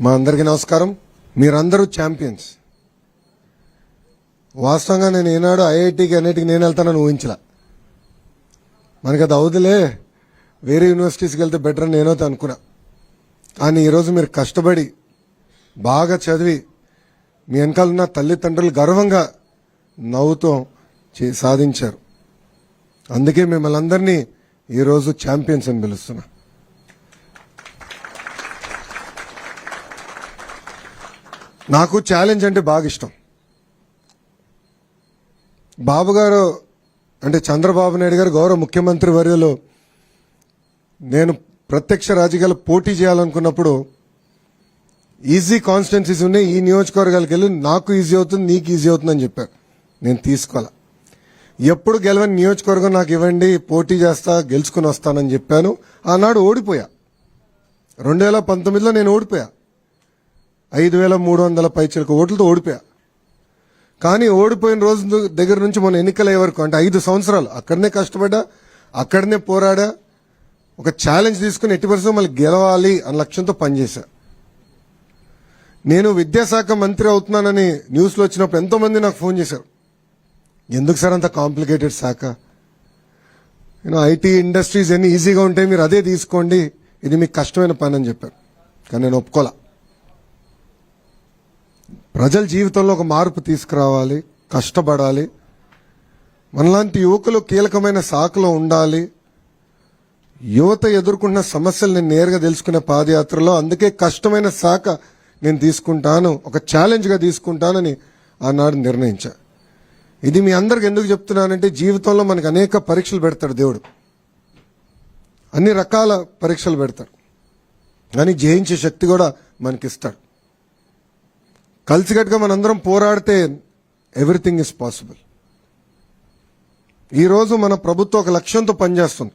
మా అందరికీ నమస్కారం. మీరందరూ ఛాంపియన్స్ వాస్తవంగా నేను ఏనాడు ఐఐటికి అన్నిటికి నేను వెళ్తానని ఊహించలా. మనకి అది అవుదులే. వేరే యూనివర్సిటీస్కి వెళ్తే బెటర్ అని నేనైతే అనుకున్నా. కానీ ఈరోజు మీరు కష్టపడి బాగా చదివి మీ వెనకాల ఉన్న తల్లిదండ్రులు గర్వంగా నవ్వుతో చే- సాధించారు. అందుకే మిమ్మల్ని అందరినీ ఈరోజు ఛాంపియన్స్ అని పిలుస్తున్నా. నాకు ఛాలెంజ్ అంటే బాగా ఇష్టం. బాబు గారు అంటే చంద్రబాబు నాయుడు గారు గౌరవ ముఖ్యమంత్రి వర్యలో నేను ప్రత్యక్ష రాజకీయాలు పోటీ చేయాలనుకున్నప్పుడు ఈజీ కాన్స్టిట్యున్సీస్ ఉన్నాయి. ఈ నియోజకవర్గాలకు వెళ్ళి నాకు ఈజీ అవుతుంది నీకు ఈజీ అవుతుంది అని చెప్పారు. నేను తీసుకోవాలా? ఎప్పుడు గెలవని నియోజకవర్గం నాకు ఇవ్వండి పోటీ చేస్తా గెలుచుకుని వస్తానని చెప్పాను. ఆనాడు ఓడిపోయా. రెండు వేల పంతొమ్మిదిలో నేను ఓడిపోయా. ఐదు వేల మూడు వందల పైచలకు ఓట్లతో ఓడిపోయా. కానీ ఓడిపోయిన రోజు దగ్గర నుంచి మనం ఎన్నికలయ్యే వరకు అంటే ఐదు సంవత్సరాలు అక్కడనే కష్టపడ్డా అక్కడనే పోరాడా ఒక ఛాలెంజ్ తీసుకుని ఎట్టి పరిస్థితి మళ్ళీ గెలవాలి అన్న లక్ష్యంతో పనిచేశా. నేను విద్యాశాఖ మంత్రి అవుతున్నానని న్యూస్లో వచ్చినప్పుడు ఎంతోమంది నాకు ఫోన్ చేశారు. ఎందుకు సార్ అంత కాంప్లికేటెడ్ శాఖ? నేను ఐటీ ఇండస్ట్రీస్ ఎన్ని ఈజీగా ఉంటాయి మీరు అదే తీసుకోండి ఇది మీకు కష్టమైన పని అని చెప్పారు. కానీ నేను ఒప్పుకోలే. ప్రజల జీవితంలో ఒక మార్పు తీసుకురావాలి కష్టపడాలి. మనలాంటి యువకులు కీలకమైన శాఖలో ఉండాలి. యువత ఎదుర్కొన్న సమస్యలు నేను నేరుగా తెలుసుకునే పాదయాత్రలో అందుకే కష్టమైన శాఖ నేను తీసుకుంటాను ఒక ఛాలెంజ్గా తీసుకుంటానని ఆనాడు నిర్ణయించా. ఇది మీ అందరికి ఎందుకు చెప్తున్నానంటే జీవితంలో మనకు అనేక పరీక్షలు పెడతాడు దేవుడు. అన్ని రకాల పరీక్షలు పెడతాడు. కానీ జయించే శక్తి కూడా మనకిస్తాడు. కలిసికట్టుగా మనందరం పోరాడితే ఎవ్రీథింగ్ ఇస్ పాసిబుల్. ఈరోజు మన ప్రభుత్వం ఒక లక్ష్యంతో పనిచేస్తుంది.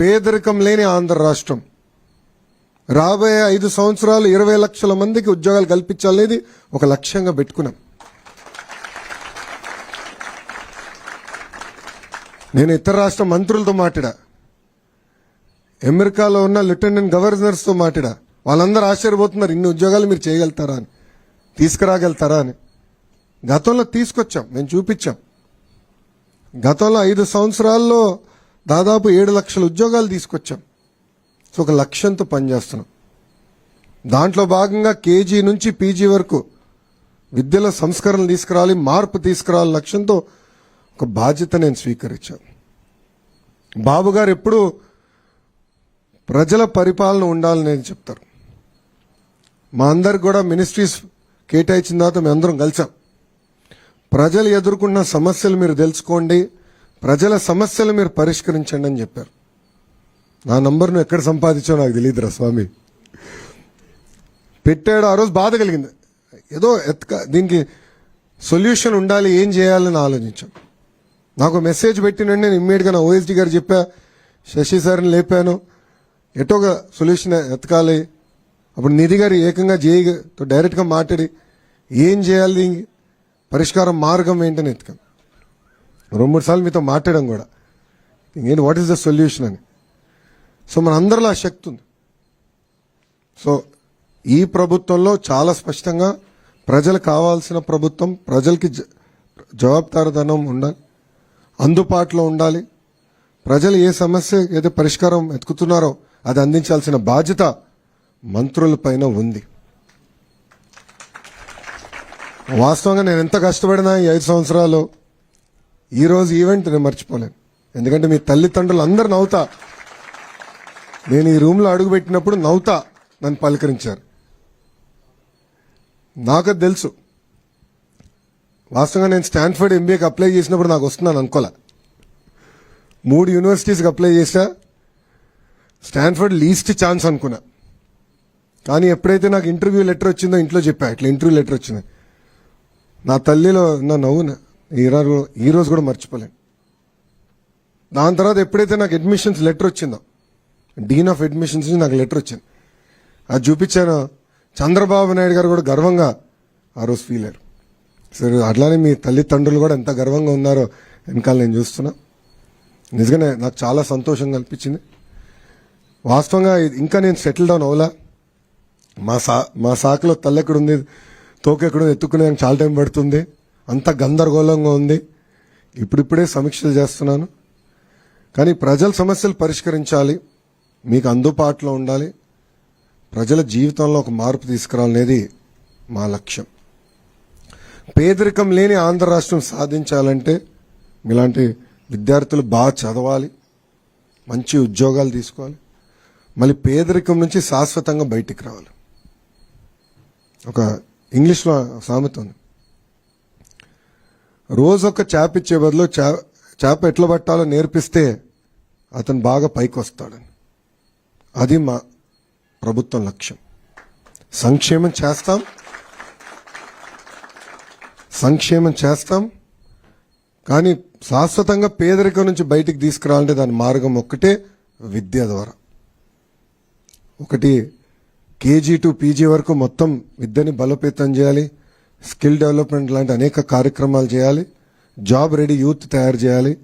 పేదరికం లేని ఆంధ్ర రాష్ట్రం. రాబోయే ఐదు సంవత్సరాలు ఇరవై లక్షల మందికి ఉద్యోగాలు కల్పించాలనేది ఒక లక్ష్యంగా పెట్టుకున్నాం. నేను ఇతర రాష్ట్ర మంత్రులతో మాట్లాడా. అమెరికాలో ఉన్న లెఫ్టినెంట్ గవర్నర్స్తో మాట్లాడా. వాళ్ళందరూ ఆశ్చర్యపోతున్నారు ఇన్ని ఉద్యోగాలు మీరు చేయగలుగుతారా అని. తీసుకురాగలుగుతారా అని. గతంలో తీసుకొచ్చాం మేము చూపించాం. గతంలో ఐదు సంవత్సరాల్లో దాదాపు ఏడు లక్షల ఉద్యోగాలు తీసుకొచ్చాం. సో ఒక లక్ష్యంతో పనిచేస్తున్నాం. దాంట్లో భాగంగా కేజీ నుంచి పీజీ వరకు విద్యలో సంస్కరణలు తీసుకురావాలి మార్పు తీసుకురావాలి లక్ష్యంతో ఒక బాధ్యత నేను స్వీకరించాను. బాబు గారు ఎప్పుడు ప్రజల పరిపాలన ఉండాలని నేను చెప్తారు. మా అందరికి కూడా మినిస్ట్రీస్ కేటాయించిన తర్వాత మేము అందరం కలిసాం. ప్రజలు ఎదుర్కొన్న సమస్యలు మీరు తెలుసుకోండి. ప్రజల సమస్యలు మీరు పరిష్కరించండి అని చెప్పారు. నా నంబర్ను ఎక్కడ సంపాదించావు నాకు తెలియదురా స్వామి. పెట్టాడు ఆ రోజు బాధ కలిగింది. ఏదో ఎత్క దీనికి సొల్యూషన్ ఉండాలి ఏం చేయాలని ఆలోచించాం. నాకు మెసేజ్ పెట్టినండి నేను ఇమ్మీడియట్గా నా ఓఎస్డి గారు చెప్పా శశి సార్ని లేపాను. ఎటోగా సొల్యూషన్ ఎతకాలి. అప్పుడు నిధి గారు ఏకంగా జేఈతో డైరెక్ట్గా మాట్లాడి ఏం చేయాలి పరిష్కారం మార్గం ఏంటని ఎత్తుకాం. రెండు మూడు సార్లు మీతో మాట్లాడడం కూడా. ఏంటి? వాట్ ఈస్ ద సొల్యూషన్ అని. సో మన అందరిలో ఆ శక్తి ఉంది. సో ఈ ప్రభుత్వంలో చాలా స్పష్టంగా ప్రజలకు కావాల్సిన ప్రభుత్వం ప్రజలకి జ- జవాబుదారుదనం ఉండాలి. అందుబాటులో ఉండాలి. ప్రజలు ఏ సమస్య ఏదో పరిష్కారం ఎత్తుకుతున్నారో అది అందించాల్సిన బాధ్యత మంత్రులపైన ఉంది. వాస్తవంగా నేను ఎంత కష్టపడినా ఈ ఐదు సంవత్సరాలు ఈ రోజు ఈవెంట్ నేను మర్చిపోలేను. ఎందుకంటే మీ తల్లిదండ్రులు అందరు నవ్వుతా. నేను ఈ రూమ్లో అడుగుపెట్టినప్పుడు నవ్వుతా నన్ను పలకరించారు. నాకు అది తెలుసు. వాస్తవంగా నేను స్టాన్ఫర్డ్ ఎంబీఏకి అప్లై చేసినప్పుడు నాకు వస్తున్నాను అనుకోలే. మూడు యూనివర్సిటీస్కి అప్లై చేశా స్టాన్ఫర్డ్ లీస్ట్ ఛాన్స్ అనుకున్నా. కానీ ఎప్పుడైతే నాకు ఇంటర్వ్యూ లెటర్ వచ్చిందో ఇంట్లో చెప్పా ఇట్లా ఇంటర్వ్యూ లెటర్ వచ్చింది. నా తల్లిలో నా నవ్వున ఈ రోజు కూడా మర్చిపోలేను. దాని తర్వాత ఎప్పుడైతే నాకు అడ్మిషన్స్ లెటర్ వచ్చిందో డీన్ ఆఫ్ అడ్మిషన్స్ నుంచి నాకు లెటర్ వచ్చింది. అది చూపించాను. చంద్రబాబు నాయుడు గారు కూడా గర్వంగా ఆ రోజు ఫీల్ అయ్యారు. సరే అట్లానే మీ తల్లిదండ్రులు కూడా ఎంత గర్వంగా ఉన్నారో వెనకాల నేను చూస్తున్నా. నిజంగానే నాకు చాలా సంతోషం కల్పించింది. వాస్తవంగా ఇంకా నేను సెటిల్ డౌన్ అవలా మా సా మా శాఖలో తల్లెక్కడుంది తోకెక్కడుంది ఎత్తుకునే చాలా టైం పడుతుంది. అంత గందరగోళంగా ఉంది. ఇప్పుడిప్పుడే సమీక్షలు చేస్తున్నాను. కానీ ప్రజల సమస్యలు పరిష్కరించాలి. మీకు అందుబాటులో ఉండాలి. ప్రజల జీవితంలో ఒక మార్పు తీసుకురావాలనేది మా లక్ష్యం. పేదరికం లేని ఆంధ్ర రాష్ట్రం సాధించాలంటే ఇలాంటి విద్యార్థులు బాగా చదవాలి. మంచి ఉద్యోగాలు తీసుకోవాలి. మళ్ళీ పేదరికం నుంచి శాశ్వతంగా బయటికి రావాలి. ఒక ఇంగ్లీష్లో సామెత ఉంది. రోజు ఒక చేప ఇచ్చే బదులు చేప ఎట్లా పట్టాలో నేర్పిస్తే అతను బాగా పైకి వస్తాడని అది మా ప్రభుత్వం లక్ష్యం. సంక్షేమం చేస్తాం. సంక్షేమం చేస్తాం. కానీ శాశ్వతంగా పేదరికం నుంచి బయటికి తీసుకురావాలంటే దాని మార్గం ఒక్కటే విద్య ద్వారా. ఒకటి కేజీ టు పీజీ వరకు మొత్తం విద్యని బలోపేతం చేయాలి. స్కిల్ డెవలప్మెంట్ లాంటి అనేక కార్యక్రమాలు చేయాలి. జాబ్ రెడీ యూత్ తయారు చేయాలి.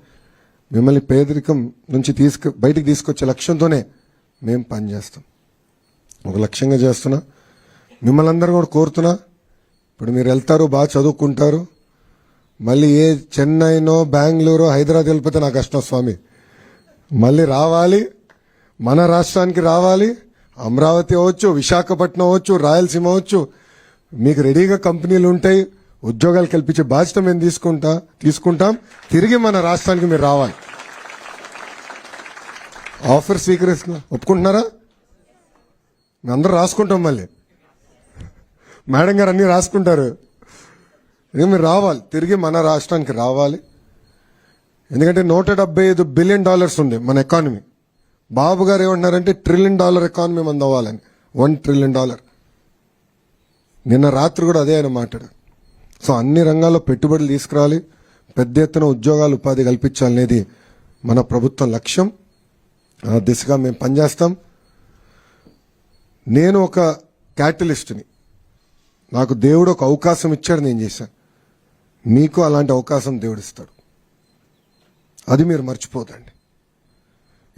మిమ్మల్ని పేదరికం నుంచి తీసుకు బయటికి తీసుకొచ్చే లక్ష్యంతోనే మేము పనిచేస్తాం ఒక లక్ష్యంగా చేస్తున్నా. మిమ్మల్ని అందరూ కూడా కోరుతున్నా. ఇప్పుడు మీరు వెళ్తారు బాగా చదువుకుంటారు. మళ్ళీ ఏ చెన్నైనో బెంగళూరు హైదరాబాద్ వెళ్ళిపోతే నాకు కష్టం స్వామి. మళ్ళీ రావాలి. మన రాష్ట్రానికి రావాలి. అమరావతి అవ్వచ్చు విశాఖపట్నం అవ్వచ్చు రాయలసీమ అవ్వచ్చు మీకు రెడీగా కంపెనీలు ఉంటాయి ఉద్యోగాలు కల్పించే బాధ్యత మేము తీసుకుంటా తీసుకుంటాం. తిరిగి మన రాష్ట్రానికి మీరు రావాలి. ఆఫర్ స్వీకరిస్తున్నా. ఒప్పుకుంటున్నారా? మేము అందరూ రాసుకుంటాం మళ్ళీ. మేడం గారు అన్నీ రాసుకుంటారు. ఇది మీరు రావాలి. తిరిగి మన రాష్ట్రానికి రావాలి. ఎందుకంటే నూట డెబ్బై ఐదు బిలియన్ డాలర్స్ ఉంది మన ఎకానమీ. బాబు గారు ఏమంటున్నారంటే ట్రిలియన్ డాలర్ ఎకానమీ మంది అవ్వాలని. One trillion dollar. నిన్న రాత్రి కూడా అదే ఆయన మాట్లాడారు. సో అన్ని రంగాల్లో పెట్టుబడులు తీసుకురావాలి పెద్ద ఎత్తున ఉద్యోగాలు ఉపాధి కల్పించాలనేది మన ప్రభుత్వం లక్ష్యం. ఆ దిశగా మేము పనిచేస్తాం. నేను ఒక క్యాటలిస్ట్ని. నాకు దేవుడు ఒక అవకాశం ఇచ్చాడు నేను చేశాను. మీకు అలాంటి అవకాశం దేవుడు ఇస్తాడు. అది మీరు మర్చిపోదండి.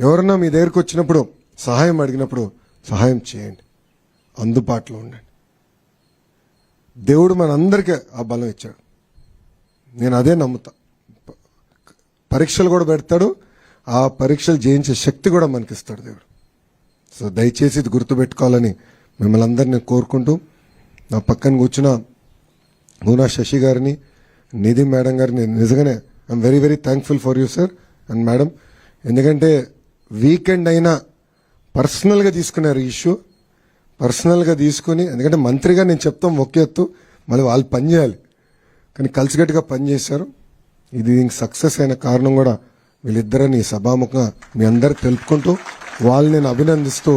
ఎవరన్నా మీ దగ్గరికి వచ్చినప్పుడు సహాయం అడిగినప్పుడు సహాయం చేయండి. అందుబాటులో ఉండండి. దేవుడు మనందరికీ ఆ బలం ఇచ్చాడు. నేను అదే నమ్ముతా. పరీక్షలు కూడా పెడతాడు. ఆ పరీక్షలు జయించే శక్తి కూడా మనకిస్తాడు దేవుడు. సో దయచేసి ఇది గుర్తుపెట్టుకోవాలని మిమ్మల్ని అందరినీ కోరుకుంటూ నా పక్కన కూర్చున్న మూనా శశి గారిని నిధి మేడం గారిని నిజంగానే I'm very very thankful for you sir and madam ఎందుకంటే వీకెండ్ అయినా పర్సనల్గా తీసుకున్నారు ఇష్యూ. పర్సనల్గా తీసుకుని ఎందుకంటే మంత్రిగా నేను చెప్తాం ఒకే ఎత్తు మళ్ళీ వాళ్ళు పని చేయాలి. కానీ కలిసికట్టుగా పనిచేశారు ఇది దీనికి సక్సెస్ అయిన కారణం కూడా వీళ్ళిద్దరని సభాముఖంగా మీ అందరు తెలుపుకుంటూ వాళ్ళని నేను అభినందిస్తూ